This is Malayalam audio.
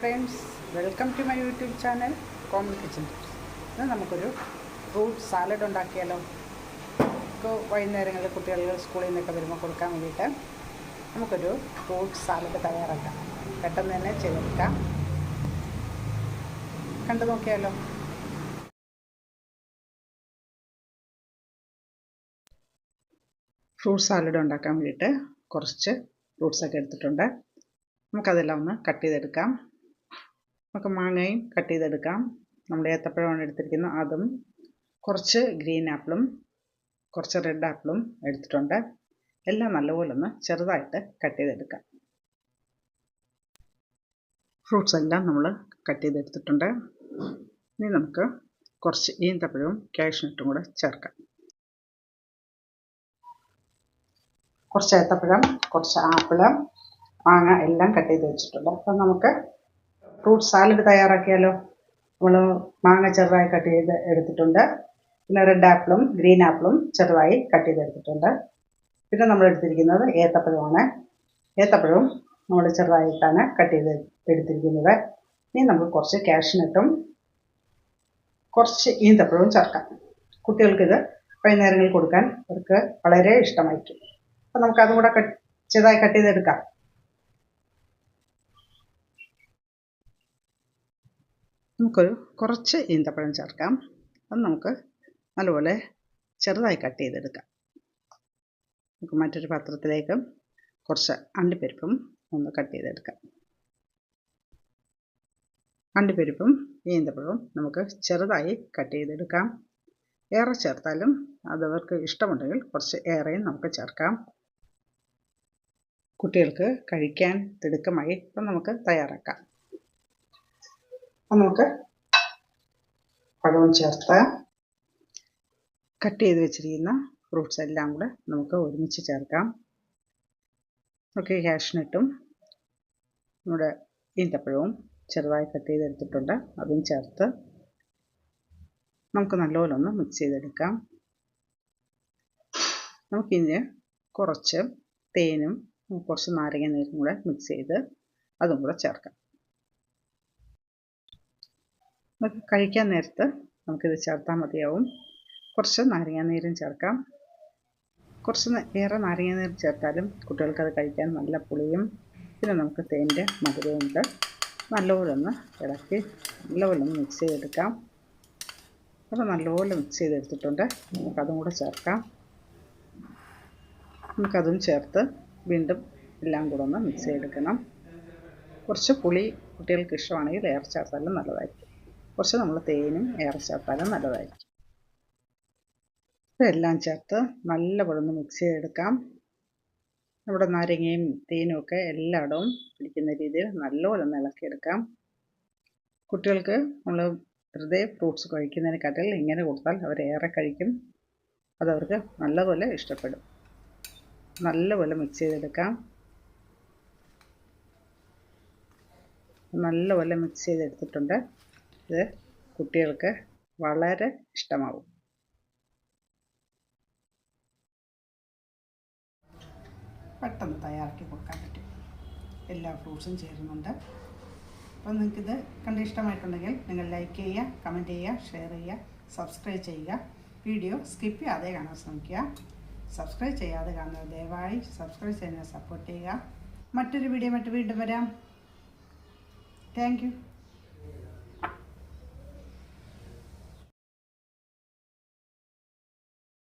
Friends welcome to my YouTube channel common kitchen ഇന്ന് നമുക്കൊരു ഫ്രൂട്ട് സാലഡ് ഉണ്ടാക്കിയാലോ? ഇപ്പോൾ വൈകുന്നേരങ്ങളിൽ കുട്ടികൾ സ്കൂളിൽ നിന്നൊക്കെ വരുമ്പോൾ കൊടുക്കാൻ വേണ്ടിയിട്ട് നമുക്കൊരു ഫ്രൂട്ട് സാലഡ് തയ്യാറാക്കാം. പെട്ടെന്ന് തന്നെ ചെയ്തെടുക്കാം. കണ്ടു നോക്കിയാലോ? ഫ്രൂട്ട് സാലഡ് ഉണ്ടാക്കാൻ വേണ്ടിയിട്ട് കുറച്ച് ഫ്രൂട്ട്സൊക്കെ എടുത്തിട്ടുണ്ട്. നമുക്കതെല്ലാം ഒന്ന് കട്ട് ചെയ്തെടുക്കാം. നമുക്ക് മാങ്ങയും കട്ട് ചെയ്തെടുക്കാം. നമ്മൾ ഏത്തപ്പഴമാണ് എടുത്തിരിക്കുന്നത്. അതും കുറച്ച് ഗ്രീൻ ആപ്പിളും കുറച്ച് റെഡ് ആപ്പിളും എടുത്തിട്ടുണ്ട്. എല്ലാം നല്ലപോലെ ഒന്ന് ചെറുതായിട്ട് കട്ട് ചെയ്തെടുക്കാം. ഫ്രൂട്ട്സ് എല്ലാം നമ്മൾ കട്ട് ചെയ്തെടുത്തിട്ടുണ്ട്. ഇനി നമുക്ക് കുറച്ച് ഈന്തപ്പഴവും കാഷ്നട്ടും കൂടെ ചേർക്കാം. കുറച്ച് ഏത്തപ്പഴം കുറച്ച് ആപ്പിൾ മാങ്ങ എല്ലാം കട്ട് ചെയ്ത് വെച്ചിട്ടുണ്ട്. അപ്പം നമുക്ക് ഫ്രൂട്ട് സാലഡ് തയ്യാറാക്കിയാലോ? നമ്മൾ മാങ്ങ ചെറുതായി കട്ട് ചെയ്ത് എടുത്തിട്ടുണ്ട്. പിന്നെ റെഡ് ആപ്പിളും ഗ്രീൻ ആപ്പിളും ചെറുതായി കട്ട് ചെയ്ത് എടുത്തിട്ടുണ്ട്. പിന്നെ നമ്മൾ എടുത്തിരിക്കുന്നത് ഏത്തപ്പഴമാണ്. ഏത്തപ്പഴവും നമ്മൾ ചെറുതായിട്ടാണ് കട്ട് ചെയ്ത് എടുത്തിരിക്കുന്നത്. ഇനി നമുക്ക് കുറച്ച് കാഷ്നട്ടും കുറച്ച് ഈന്തപ്പഴവും ചേർക്കാം. കുട്ടികൾക്കിത് വൈകുന്നേരങ്ങളിൽ കൊടുക്കാൻ അവർക്ക് വളരെ ഇഷ്ടമായിരിക്കും. അപ്പം നമുക്കതും കൂടെ കട്ട് ചെറുതായി കട്ട് ചെയ്തെടുക്കാം. നമുക്കൊരു കുറച്ച് ഈന്തപ്പഴം ചേർക്കാം. അത് നമുക്ക് നല്ലപോലെ ചെറുതായി കട്ട് ചെയ്തെടുക്കാം. നമുക്ക് മറ്റൊരു പാത്രത്തിലേക്ക് കുറച്ച് അണ്ടിപ്പരിപ്പും ഒന്ന് കട്ട് ചെയ്തെടുക്കാം. അണ്ടിപ്പരിപ്പും ഈന്തപ്പഴവും നമുക്ക് ചെറുതായി കട്ട് ചെയ്തെടുക്കാം. ഏറെ ചേർത്താലും അതവർക്ക് ഇഷ്ടമുണ്ടെങ്കിൽ കുറച്ച് ഏറെയും നമുക്ക് ചേർക്കാം. കുട്ടികൾക്ക് കഴിക്കാൻ തിടുക്കമായി ഇപ്പം നമുക്ക് തയ്യാറാക്കാം. നമുക്ക് പഴവും ചേർത്ത് കട്ട് ചെയ്ത് വെച്ചിരിക്കുന്ന ഫ്രൂട്ട്സ് എല്ലാം കൂടെ നമുക്ക് ഒരുമിച്ച് ചേർക്കാം. ഓക്കെ ക്യാഷിനിട്ടും നമ്മുടെ ഈന്തപ്പഴവും ചെറുതായി കട്ട് ചെയ്തെടുത്തിട്ടുണ്ട്. അതും ചേർത്ത് നമുക്ക് നല്ലപോലെ ഒന്ന് മിക്സ് ചെയ്തെടുക്കാം. നമുക്കിനി കുറച്ച് തേനും കുറച്ച് നാരങ്ങ നീരും കൂടെ മിക്സ് ചെയ്ത് അതും കൂടെ ചേർക്കാം. കഴിക്കാൻ നേരത്ത് നമുക്കിത് ചേർത്താൽ മതിയാവും. കുറച്ച് നാരങ്ങാനീരും ചേർക്കാം. കുറച്ച് ഏറെ നാരങ്ങാനീര് ചേർത്താലും കുട്ടികൾക്ക് അത് കഴിക്കാൻ നല്ല പുളിയും പിന്നെ നമുക്ക് തേന്റെ മധുരവും ഉണ്ട്. നല്ലപോലെ ഒന്ന് ഇളക്കി നല്ലപോലെ ഒന്ന് മിക്സ് ചെയ്തെടുക്കാം. അപ്പോൾ നല്ലപോലെ മിക്സ് ചെയ്തെടുത്തിട്ടുണ്ട്. നമുക്കതും കൂടെ ചേർക്കാം. നമുക്കതും ചേർത്ത് വീണ്ടും എല്ലാം കൂടെ ഒന്ന് മിക്സ് ചെയ്തെടുക്കണം. കുറച്ച് പുളി കുട്ടികൾക്ക് ഇഷ്ടമാണെങ്കിൽ ഏറെ ചേർത്താലും നല്ലതായിരിക്കും. കുറച്ച് നമ്മൾ തേനും ഏറെ ചേർത്താലും നല്ലതായിരിക്കും. ഇതെല്ലാം ചേർത്ത് നല്ലപോലെ ഒന്ന് മിക്സ് ചെയ്തെടുക്കാം. നമ്മുടെ നാരങ്ങയും തേനും ഒക്കെ എല്ലായിടവും പിടിക്കുന്ന രീതിയിൽ നല്ലപോലെ ഒന്ന് ഇളക്കിയെടുക്കാം. കുട്ടികൾക്ക് നമ്മൾ വെറുതെ ഫ്രൂട്ട്സ് കഴിക്കുന്നതിനെക്കാട്ടിൽ ഇങ്ങനെ കൊടുത്താൽ അവരേറെ കഴിക്കും. അതവർക്ക് നല്ലപോലെ ഇഷ്ടപ്പെടും. നല്ലപോലെ മിക്സ് ചെയ്തെടുക്കാം. നല്ലപോലെ മിക്സ് ചെയ്തെടുത്തിട്ടുണ്ട്. ഇത് കുട്ടികൾക്ക് വളരെ ഇഷ്ടമാവും. പെട്ടെന്ന് തയ്യാറാക്കി കൊടുക്കാൻ പറ്റും. എല്ലാ ഫ്രൂട്ട്സും ചേരുന്നുണ്ട്. അപ്പോൾ നിങ്ങൾക്കിത് കണ്ട് ഇഷ്ടമായിട്ടുണ്ടെങ്കിൽ നിങ്ങൾ ലൈക്ക് ചെയ്യുക കമന്റ് ചെയ്യുക ഷെയർ ചെയ്യുക സബ്സ്ക്രൈബ് ചെയ്യുക. വീഡിയോ സ്കിപ്പ് ചെയ്യാതെ കാണാൻ ശ്രമിക്കുക. സബ്സ്ക്രൈബ് ചെയ്യാതെ കാണുന്നത് ദയവായി സബ്സ്ക്രൈബ് ചെയ്യുന്നത് സപ്പോർട്ട് ചെയ്യുക. മറ്റൊരു വീഡിയോ മറ്റു വീണ്ടും വരാം. താങ്ക്